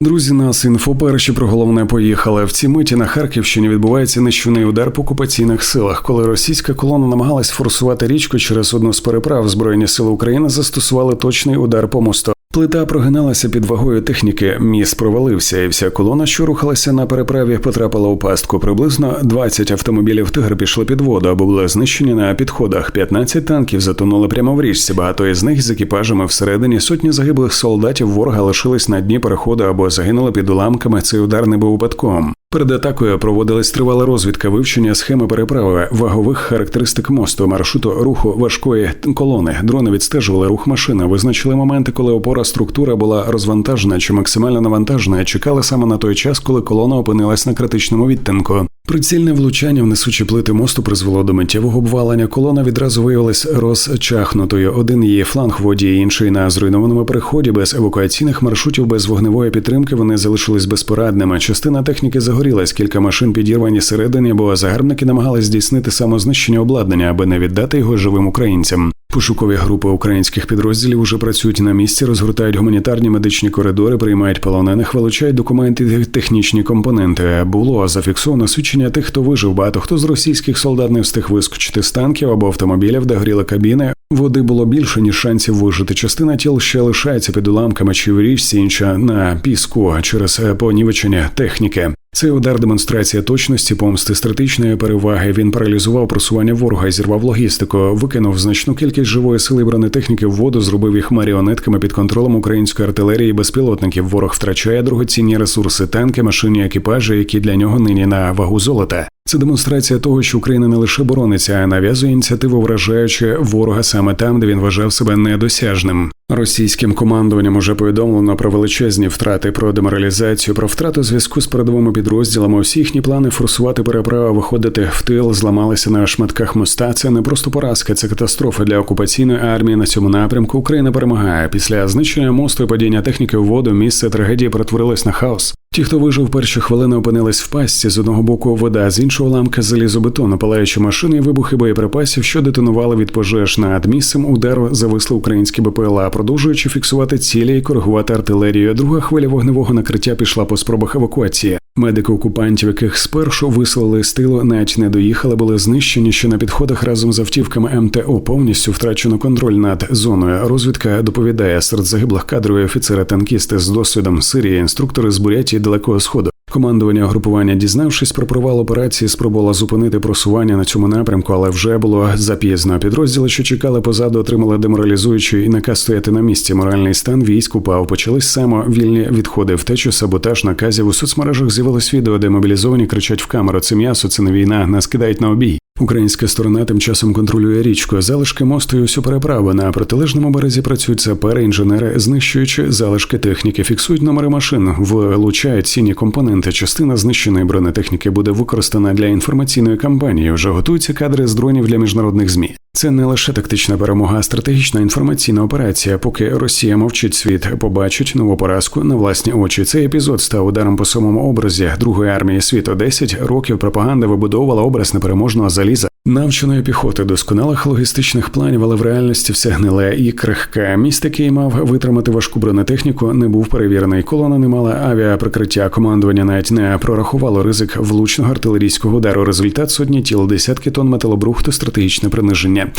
Друзі, нас інфоперші про головне поїхали. В цій миті на Харківщині відбувається нищівний удар по окупаційних силах. Коли російська колона намагалась форсувати річку через одну з переправ, збройні сили України застосували точний удар по мосту. Плита прогиналася під вагою техніки, міст провалився, і вся колона, що рухалася на переправі, потрапила у пастку. Приблизно 20 автомобілів тигр пішли під воду або були знищені на підходах. 15 танків затонули прямо в річці. Багато із них з екіпажами всередині сотні загиблих солдатів ворога лишились на дні переходу або загинули під уламками. Цей удар не був випадковим. Перед атакою проводилась тривала розвідка вивчення схеми переправи, вагових характеристик мосту, маршруту руху важкої колони. Дрони відстежували рух машини, визначили моменти, коли опора структура була розвантажена чи максимально навантажена. Чекали саме на той час, коли колона опинилась на критичному відтинку. Прицільне влучання в несучі плити мосту призвело до миттєвого обвалення. Колона відразу виявилась розчахнутою. Один її фланг в воді, інший на зруйнованому переході без евакуаційних маршрутів, без вогневої підтримки. Вони залишились безпорадними. Частина техніки загорілась, кілька машин підірвані середині, бо загарбники намагались здійснити самознищення обладнання, аби не віддати його живим українцям. Пошукові групи українських підрозділів уже працюють на місці, розгортають гуманітарні медичні коридори, приймають полонених, вилучають документи технічні компоненти. Було зафіксовано свідчення тих, хто вижив. Багато хто з російських солдат не встиг вискочити з танків або автомобілів, де горіли кабіни. Води було більше ніж шансів вижити. Частина тіл ще лишається під уламками чи в річці, інша на піску через понівечення техніки. Цей удар демонстрація точності, помсти стратегічної переваги. Він паралізував просування ворога, зірвав логістику, викинув значну кількість живої сили бронетехніки в воду, зробив їх маріонетками під контролем української артилерії і безпілотників. Ворог втрачає дорогоцінні ресурси, танки, машині, екіпажі, які для нього нині на вагу золота. Це демонстрація того, що Україна не лише борониться, а нав'язує ініціативу, вражаючи ворога саме там, де він вважав себе недосяжним. Російським командуванням уже повідомлено про величезні втрати, про деморалізацію, про втрату зв'язку з передовими підрозділами. Усі їхні плани форсувати переправи, виходити в тил, зламалися на шматках моста. Це не просто поразка, це катастрофа для окупаційної армії на цьому напрямку. Україна перемагає після знищення мосту і падіння техніки в воду. Місце трагедії перетворилось на хаос. Ті, хто вижив перші хвилини, опинились в пастці з одного боку вода, з іншого ламка залізобетону, палаючі машини і вибухи боєприпасів, що детонували від пожеж над місцем удару зависли українські БПЛА, продовжуючи фіксувати цілі і коригувати артилерію. Друга хвиля вогневого накриття пішла по спробах евакуації. Медики окупантів, яких спершу вислали з тилу, навіть не доїхали, були знищені, що на підходах разом з автівками МТО повністю втрачено контроль над зоною. Розвідка доповідає серед загиблих кадрові офіцери танкісти з досвідом Сирії, інструктори з Бурятії Далекого Сходу. Командування групування, дізнавшись про провал операції, спробувало зупинити просування на цьому напрямку, але вже було запізно. Підрозділи, що чекали позаду, отримали деморалізуючий і наказ стояти на місці. Моральний стан військ упав. Почались самовільні відходи, втечу, саботаж, наказів у соцмережах з'явилось відео, де мобілізовані кричать в камеру: це м'ясо, це не війна, нас кидають на обій. Українська сторона тим часом контролює річку, залишки мосту і усю переправу. На протилежному березі працюють сапери, інженери, знищуючи залишки техніки, фіксують номери машин, вилучають цінні компоненти. Частина знищеної бронетехніки буде використана для інформаційної кампанії. Вже готуються кадри з дронів для міжнародних змі. Це не лише тактична перемога, а стратегічна інформаційна операція. Поки Росія мовчить світ, побачить нову поразку на власні очі. Цей епізод став ударом по самому образі Другої армії світу. 10 років пропаганда вибудовувала образ непереможного заліза. Навченої піхоти, досконалих логістичних планів, але в реальності все гниле і крихке. Міст, який мав витримати важку бронетехніку, не був перевірений. Колона не мала авіаприкриття. Командування навіть не прорахувало ризик влучного артилерійського удару. Результат сотні тіл, десятки тонн металобрухту, стратегічне приниження.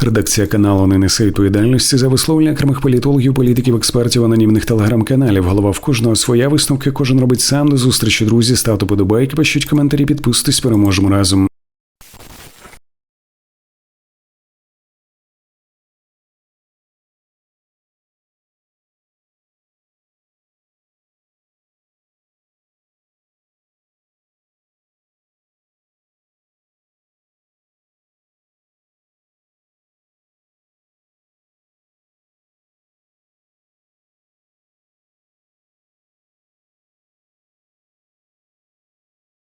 Редакція каналу не несе відповідальності за висловлення окремих політологів, політиків, експертів, анонімних телеграм-каналів. Голова в кожного своя висновки. Кожен робить сам до зустрічі. Друзі, ставте подобайки, пишіть коментарі, підписуйтесь, переможемо разом.